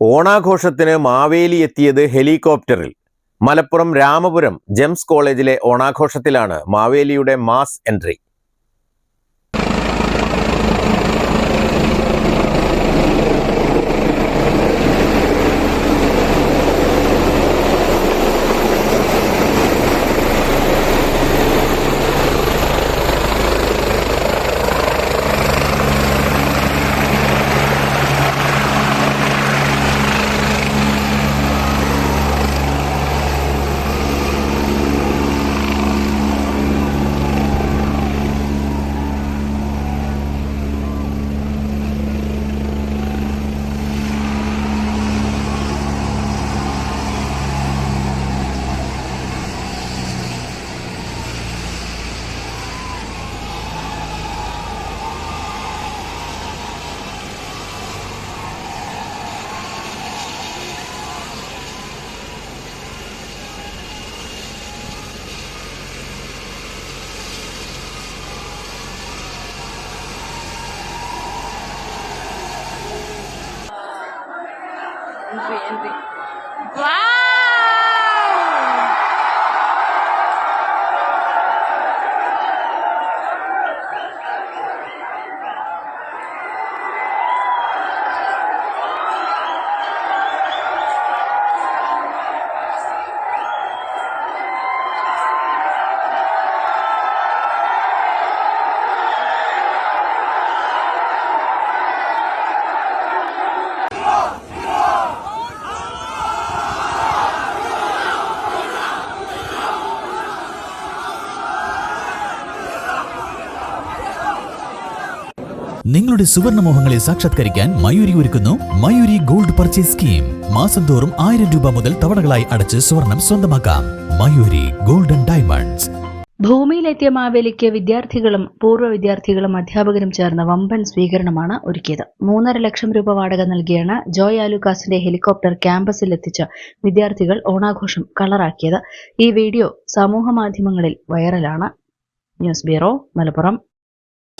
ഓണാഘോഷത്തിന് മാവേലി എത്തിയത് ഹെലികോപ്റ്ററിൽ. മലപ്പുറം രാമപുരം ജെംസ് കോളേജിലെ ഓണാഘോഷത്തിലാണ് മാവേലിയുടെ മാസ് എൻട്രി. influyente. ¡Wow! നിങ്ങളുടെ സുവർണ മോഹങ്ങളെ സാക്ഷാത്കരിക്കാൻ മയൂരി ഒരുക്കുന്നു മയൂരി ഗോൾഡ് പർച്ചേസ് സ്കീം. മാസം തോറും ആയിരം രൂപ മുതൽ തവണകളായി അടച്ച് സ്വർണം സ്വന്തമാക്കാം. Mayuri golden diamonds. ഭൂമിയിലെത്തിയ മാവേലിക്ക് വിദ്യാർത്ഥികളും പൂർവ വിദ്യാർത്ഥികളും അധ്യാപകരും ചേർന്ന വമ്പൻ സ്വീകരണമാണ് ഒരുക്കിയത്. മൂന്നര ലക്ഷം രൂപ വാടക നൽകിയാണ് ജോയ് ആലുക്കാസിന്റെ ഹെലികോപ്റ്റർ ക്യാമ്പസിൽ എത്തിച്ച വിദ്യാർത്ഥികൾ ഓണാഘോഷം കളറാക്കിയത്. ഈ വീഡിയോ സമൂഹ മാധ്യമങ്ങളിൽ വൈറലാണ്. News bureau Malappuram.